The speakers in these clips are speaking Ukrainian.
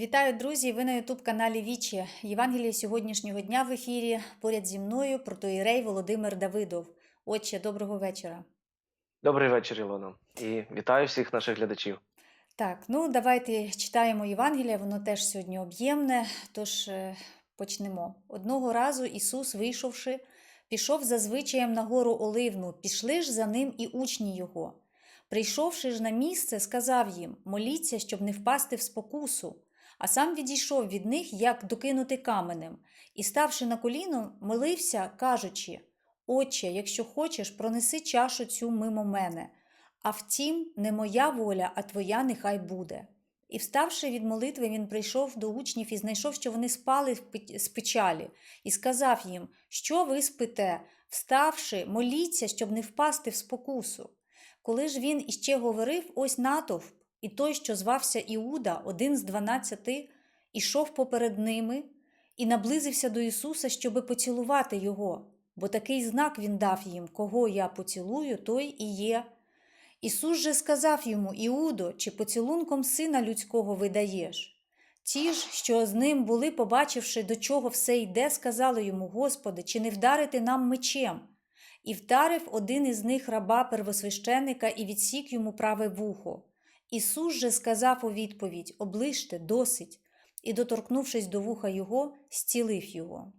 Вітаю, друзі! Ви на Ютуб-каналі Вічі. Євангеліє сьогоднішнього дня в ефірі поряд зі мною протоїрей Володимир Давидов. Отче, доброго вечора. Добрий вечір, Ілона. І вітаю всіх наших глядачів. Так, ну давайте читаємо Євангеліє, воно теж сьогодні об'ємне. Тож е, почнемо. Одного разу Ісус, вийшовши, пішов за звичаєм на гору Оливну, пішли ж за ним і учні його. Прийшовши ж на місце, сказав їм: моліться, щоб не впасти в спокусу. А сам відійшов від них, як докинути каменем, і, ставши на коліно, молився, кажучи: Отче, якщо хочеш, пронеси чашу цю мимо мене. А втім, не моя воля, а твоя нехай буде. І, вставши від молитви, він прийшов до учнів і знайшов, що вони спали з печалі, і сказав їм, що ви спите, вставши, моліться, щоб не впасти в спокусу. Коли ж він іще говорив, ось натовп, і той, що звався Іуда, один з дванадцяти, ішов поперед ними і наблизився до Ісуса, щоби поцілувати його, бо такий знак він дав їм, кого я поцілую, той і є. Ісус же сказав йому, Іудо, чи поцілунком сина людського видаєш? Ті ж, що з ним були, побачивши, до чого все йде, сказали йому, Господи, чи не вдарити нам мечем? І вдарив один із них раба первосвященика і відсік йому праве вухо. Ісус же сказав у відповідь: Оближте, досить, і, доторкнувшись до вуха його, зцілив його.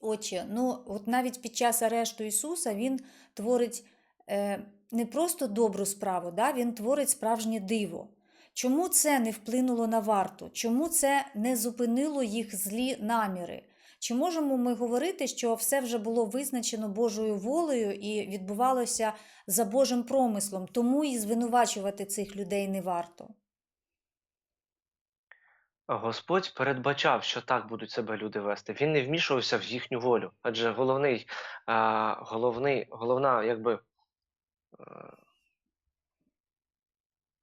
Отче, ну от навіть під час арешту Ісуса Він творить е, не просто добру справу, да? Він творить справжнє диво. Чому це не вплинуло на варту? Чому це не зупинило їх злі наміри? Чи можемо ми говорити, що все вже було визначено Божою волею і відбувалося за Божим промислом, тому і звинувачувати цих людей не варто? Господь передбачав, що так будуть себе люди вести. Він не вмішувався в їхню волю. Адже головний, а, головний, головна, якби,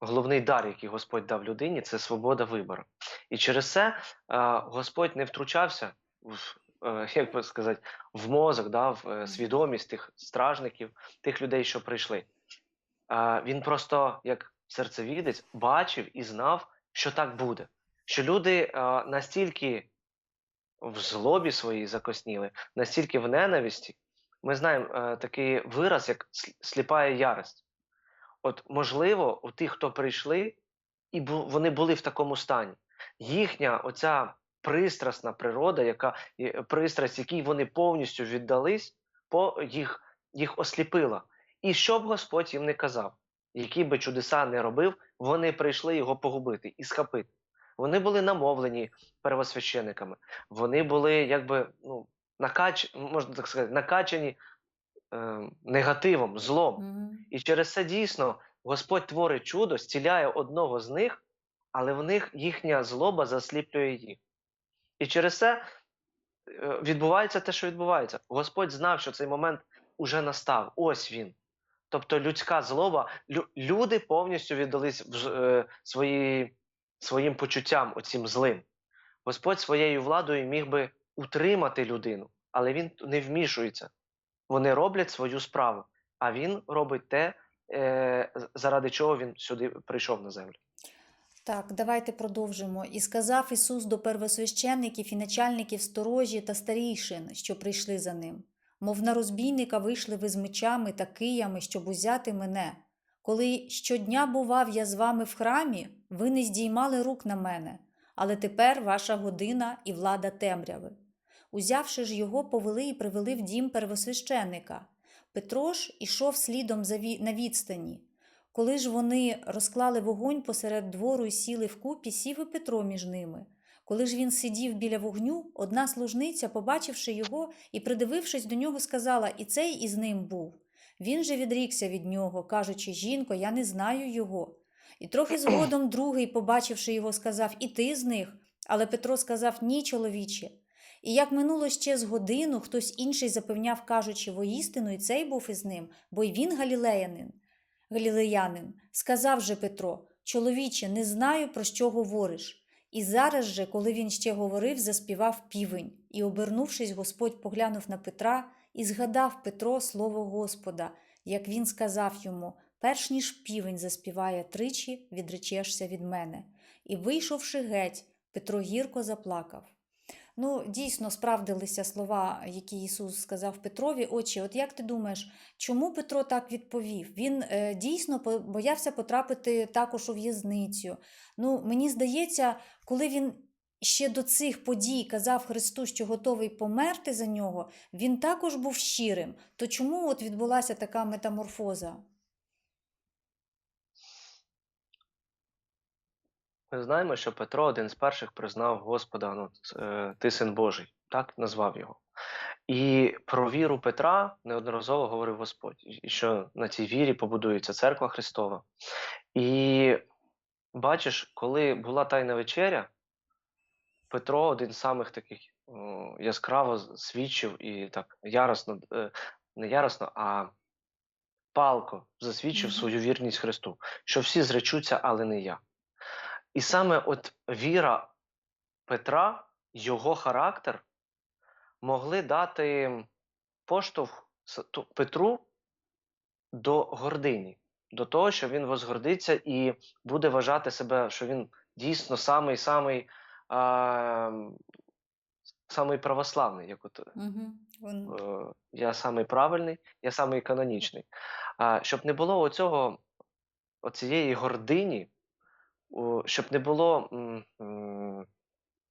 головний дар, який Господь дав людині, це свобода вибору. І через це а, Господь не втручався в, е, як би сказати, в мозок, да, в е, свідомість тих стражників, тих людей, що прийшли. Він просто, як серцевідець, бачив і знав, що так буде. Що люди настільки в злобі своїй закосніли, настільки в ненависті. Ми знаємо е, такий вираз, як сліпа ярость. От, можливо, у тих, хто прийшли, і вони були в такому стані. Їхня оця пристрасна природа, яка, е, пристрасть, якій вони повністю віддались, по, їх, їх осліпила. І що б Господь їм не казав, які би чудеса не робив, вони прийшли його погубити і схопити. Вони були намовлені первосвящениками, вони були якби ну, накач, можна так сказати, накачані е, негативом, злом. Мгм. І через це дійсно Господь творить чудо, зціляє одного з них, але в них їхня злоба засліплює їх. І через це е, відбувається те, що відбувається. Господь знав, що цей момент уже настав. Ось він. Тобто людська злоба, люди повністю віддались е, свої, своїм почуттям, оцім злим. Господь своєю владою міг би утримати людину, але він не вмішується. Вони роблять свою справу, а він робить те, е, заради чого він сюди прийшов на землю. Так, давайте продовжимо. І сказав Ісус до первосвященників і начальників сторожі та старійшин, що прийшли за ним. Мов на розбійника вийшли ви з мечами та киями, щоб узяти мене. Коли щодня бував я з вами в храмі, ви не здіймали рук на мене, але тепер ваша година і влада темряви. Узявши ж його, повели і привели в дім первосвященика. Петро ж ішов слідом на відстані. Коли ж вони розклали вогонь посеред двору і сіли вкупі, сів і Петро між ними. Коли ж він сидів біля вогню, одна служниця, побачивши його і придивившись до нього, сказала: І цей із ним був. Він же відрікся від нього, кажучи: Жінко, я не знаю його. І трохи згодом другий, побачивши його, сказав: І ти з них. Але Петро сказав: Ні, чоловіче. І як минуло ще з годину, хтось інший запевняв, кажучи, воістину, і цей був із ним, бо й він галілеянин. Галілеянин, сказав же Петро: Чоловіче, не знаю, про що говориш. І зараз же, коли він ще говорив, заспівав півень, і, обернувшись, Господь поглянув на Петра і згадав Петро слово Господа, як він сказав йому: перш ніж півень заспіває тричі, відречешся від мене. І, вийшовши геть, Петро гірко заплакав. Ну, дійсно, справдилися слова, які Ісус сказав Петрові. Отче, от як ти думаєш, чому Петро так відповів? Він е, дійсно боявся потрапити також у в'язницю. Ну, мені здається, коли він ще до цих подій казав Христу, що готовий померти за нього, він також був щирим. То чому от відбулася така метаморфоза? Ми знаємо, що Петро один з перших признав Господа, ну, е, ти син Божий, так назвав його. І про віру Петра неодноразово говорив Господь, і що на цій вірі побудується церква Христова. І бачиш, коли була Тайна вечеря, Петро один з самих таких о, яскраво свідчив і так яростно, е, не яростно, а палко засвідчив свою вірність Христу, що всі зречуться, але не я. І саме от віра Петра, його характер могли дати поштовх Петру до гордині, до того, що він возгордиться і буде вважати себе, що він дійсно самий самий, а, самий православний, як от Угу. Е, я самий правильний, я самий канонічний. А, щоб не було оцього, оцієї гордині, щоб не було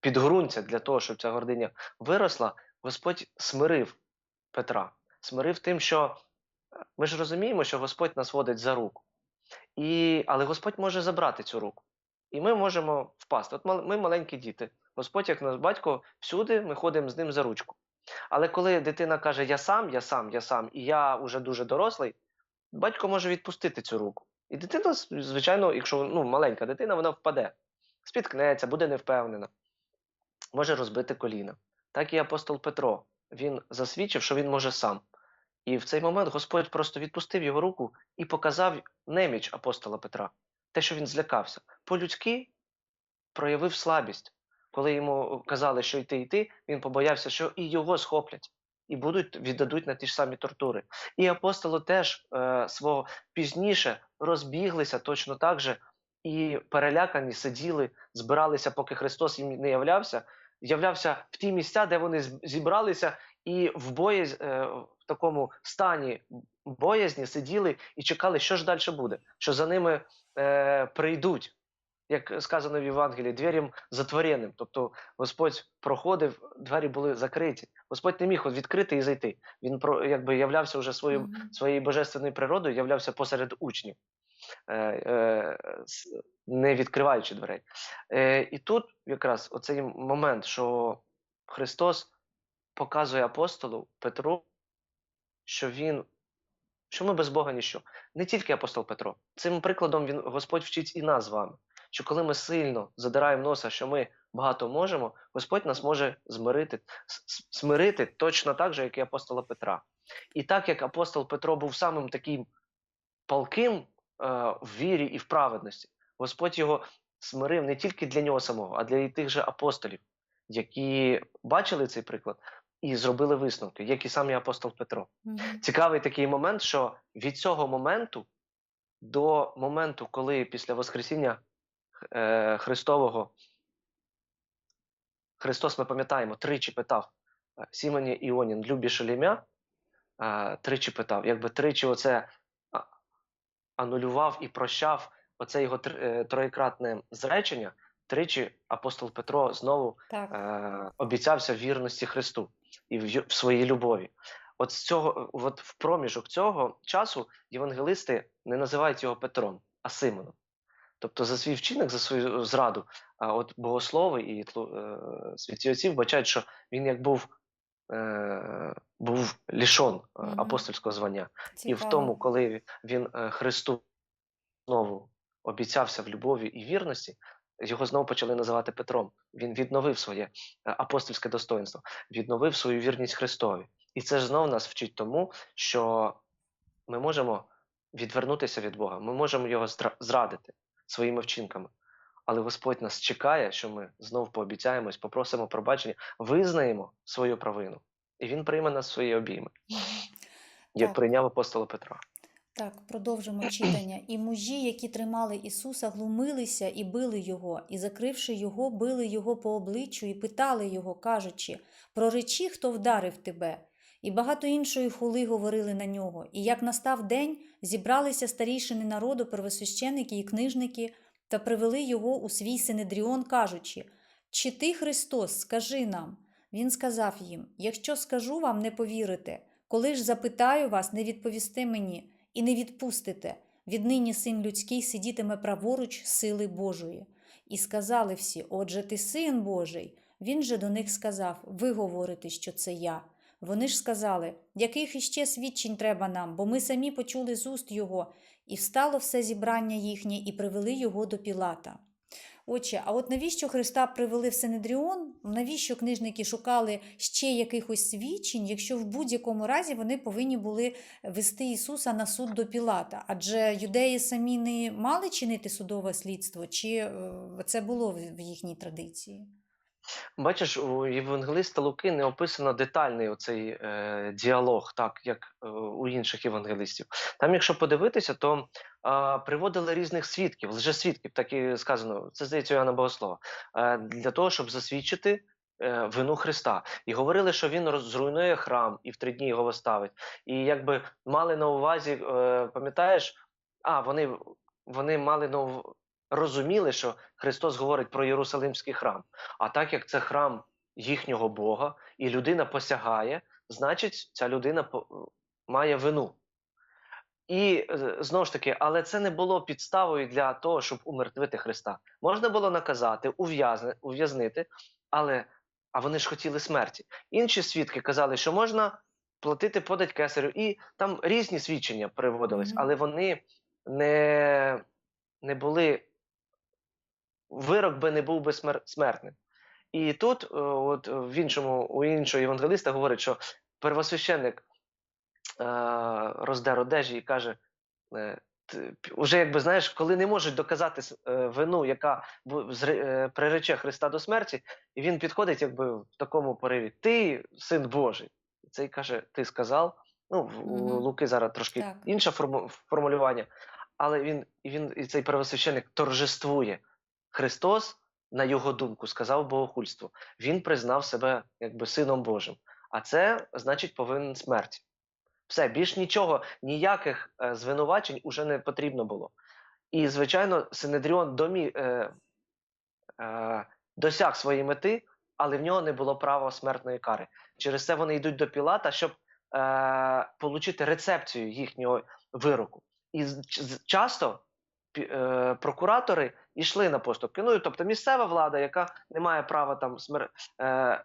підґрунтя для того, щоб ця гординя виросла, Господь смирив Петра. Смирив тим, що е, ми ж розуміємо, що Господь нас водить за руку. І, але Господь може забрати цю руку. І ми можемо впасти. От ми маленькі діти. Господь, як наш батько, всюди ми ходимо з ним за ручку. Але коли дитина каже Я сам, я сам, я сам, і я вже дуже дорослий, батько може відпустити цю руку. І дитина, звичайно, якщо ну, маленька дитина, вона впаде, спіткнеться, буде невпевнена, може розбити коліна. Так і апостол Петро. Він засвідчив, що він може сам. І в цей момент Господь просто відпустив його руку і показав неміч апостола Петра, те, що він злякався. По-людськи проявив слабість. Коли йому казали, що йти йти, він побоявся, що і його схоплять, і будуть віддадуть на ті ж самі тортури. І апостоли теж е, свого пізніше розбіглися точно так же, і перелякані сиділи, збиралися, поки Христос їм не являвся, являвся в ті місця, де вони зібралися, і в боязь, е, в такому стані боязні сиділи і чекали, що ж далі буде, що за ними е, прийдуть як сказано в Євангелії, дверям затвореним. Тобто Господь проходив, двері були закриті. Господь не міг відкрити і зайти. Він якби являвся вже своїм, своєю божественною природою, являвся посеред учнів, е, е, не відкриваючи дверей. Е, і тут якраз оцей момент, що Христос показує апостолу Петру, що він. Що ми без Бога ніщо. Не тільки апостол Петро. Цим прикладом він Господь вчить і нас з вами. Що коли ми сильно задираємо носа, що ми багато можемо, Господь нас може змирити, смирити точно так же, як і апостола Петра. І так як апостол Петро був самим таким палким е, в вірі і в праведності, Господь його смирив не тільки для нього самого, а для і тих же апостолів, які бачили цей приклад і зробили висновки, як і сам апостол Петро. Мгм. Цікавий такий момент, що від цього моменту до моменту, коли після Воскресіння е, Христового Христос, ми пам'ятаємо, тричі питав е, Сімоні Іонін, любиш ли ім'я? Е, Тричі питав, якби тричі оце анулював і прощав оце його е, троєкратне зречення. Тричі апостол Петро знову Так. е, обіцявся вірності Христу і в, в своїй любові. От з цього, от в проміжок цього часу євангелисти не називають його Петром, а Симоном. Тобто за свій вчинок, за свою зраду, а от богослови і тлу- е, святі отці вбачають, що він як був, е, був лішон е, Мгм. апостольського звання. І в тому, коли він е, Христу знову обіцявся в любові і вірності, його знову почали називати Петром. Він відновив своє е, апостольське достоинство, відновив свою вірність Христові. І це ж знову нас вчить тому, що ми можемо відвернутися від Бога, ми можемо його зрадити своїми вчинками. Але Господь нас чекає, що ми знов пообіцяємось, попросимо пробачення, визнаємо свою провину, і Він прийме нас в свої обійми, як прийняв апостола Петра. Так, продовжимо читання. І мужі, які тримали Ісуса, глумилися і били його, і, закривши його, били його по обличчю і питали його, кажучи: Проречи, хто вдарив тебе. І багато іншої хули говорили на нього. І як настав день, зібралися старішини народу, первосвященики і книжники, та привели його у свій синедріон, кажучи: Чи ти Христос, скажи нам? Він сказав їм: Якщо скажу вам, не повірите. Коли ж запитаю вас, не відповісти мені і не відпустите. Віднині син людський сидітиме праворуч сили Божої. І сказали всі: Отже, ти син Божий. Він же до них сказав: Ви говорите, що це я. Вони ж сказали, яких іще свідчень треба нам, бо ми самі почули з уст його, і встало все зібрання їхнє, і привели його до Пілата. Отче, а от навіщо Христа привели в Синедріон? Навіщо книжники шукали ще якихось свідчень, якщо в будь-якому разі вони повинні були вести Ісуса на суд до Пілата? Адже юдеї самі не мали чинити судове слідство, чи е, це було в їхній традиції? Бачиш, у євангелиста Луки не описано детальний оцей е, діалог, так як е, у інших євангелистів. Там, якщо подивитися, то е, приводили різних свідків, лжесвідків, так і сказано, це здається Іоанна Богослова, е, для того, щоб засвідчити е, вину Христа. І говорили, що він зруйнує храм і в три дні його поставить. І якби мали на увазі, е, пам'ятаєш, а вони, вони мали на ув- розуміли, що Христос говорить про Єрусалимський храм. А так як це храм їхнього Бога, і людина посягає, значить, ця людина має вину. І е, знову ж таки, але це не було підставою для того, щоб умертвити Христа. Можна було наказати, ув'язнити, але а вони ж хотіли смерті. Інші свідки казали, що можна платити подать кесарю, і там різні свідчення приводились, але вони не, не були. Вирок би не був би смер- смертним. І тут, е, от в іншому, у іншого євангелиста говорить, що первосвященник е, роздер одежі і каже: е, уже якби знаєш, коли не можуть доказати е, вину, яка е, прирече Христа до смерті, і він підходить, якби в такому пориві: Ти син Божий. І цей каже: Ти сказав. Ну, в- у Луки зараз трошки Так. інше форму- формулювання, але він, він, і цей первосвященник торжествує. Христос, на його думку, сказав богохульство. Він признав себе якби сином Божим. А це значить повинен смерті. Все, більш нічого, ніяких е, звинувачень уже не потрібно було. І, звичайно, Синедріон домі, е, е, досяг своєї мети, але в нього не було права смертної кари. Через це вони йдуть до Пілата, щоб е, отримати рецепцію їхнього вироку. І часто прокуратори йшли на поступки. Ну, тобто місцева влада, яка не має права там смер... е,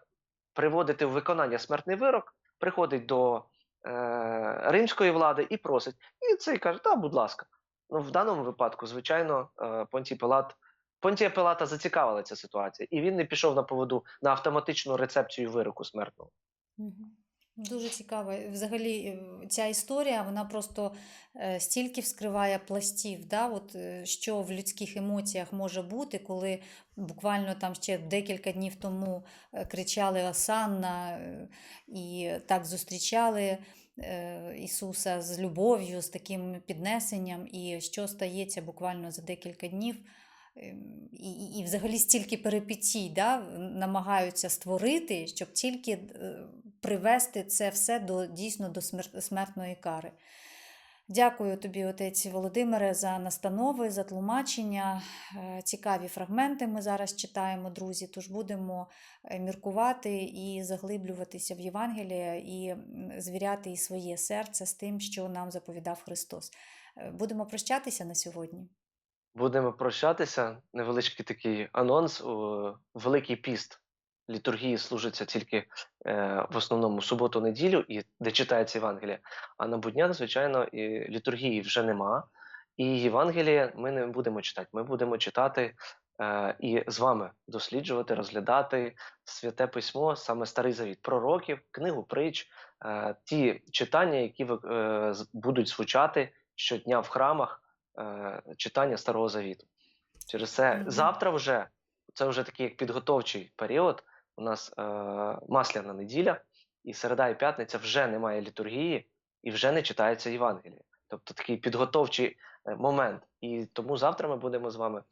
приводити в виконання смертний вирок, приходить до е, римської влади і просить. І цей каже: та, будь ласка. Ну, в даному випадку, звичайно, е, Понтій Пилат. Понтія Пилата зацікавила ця ситуація, і він не пішов на поводу на автоматичну рецепцію вироку смертного. Дуже цікаво. Взагалі, е, ця історія вона просто е, стільки вскриває пластів, да? От, е, що в людських емоціях може бути, коли буквально там ще декілька днів тому кричали Осанна і так зустрічали Ісуса з любов'ю, з таким піднесенням, і що стається буквально за декілька днів. Ем, І, і, і взагалі стільки перипетій да, намагаються створити, щоб тільки привести це все до дійсно до смер- смертної кари. Дякую тобі, отець Володимире, за настанови, за тлумачення. Е, Цікаві фрагменти ми зараз читаємо, друзі. Тож будемо е, міркувати і заглиблюватися в Євангеліє і звіряти і своє серце з тим, що нам заповідав Христос. Е, Будемо прощатися на сьогодні. Будемо прощатися. Невеличкий такий анонс. У Великий піст літургії служиться тільки е, в основному суботу-неділю, і де читається Євангелія. А на буднях, звичайно, і літургії вже нема. І Євангеліє ми не будемо читати. Ми будемо читати е, і з вами досліджувати, розглядати святе письмо, саме Старий Завіт, пророків, книгу притч, е, ті читання, які е, будуть звучати щодня в храмах е, читання Старого Завіту. Через це завтра вже це вже такий як підготовчий період. У нас е, масляна неділя, і середа і п'ятниця вже немає літургії і вже не читається Євангеліє. Тобто такий підготовчий е, момент. І тому завтра ми будемо з вами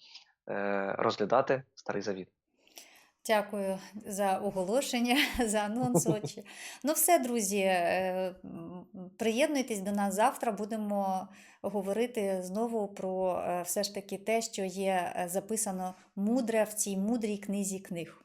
е, розглядати Старий Завіт. Дякую за оголошення, за анонс. Отче. Ну, все, друзі, е, приєднуйтесь до нас завтра. Будемо говорити знову про е, все ж таки те, що є записано мудре в цій мудрій книзі книг.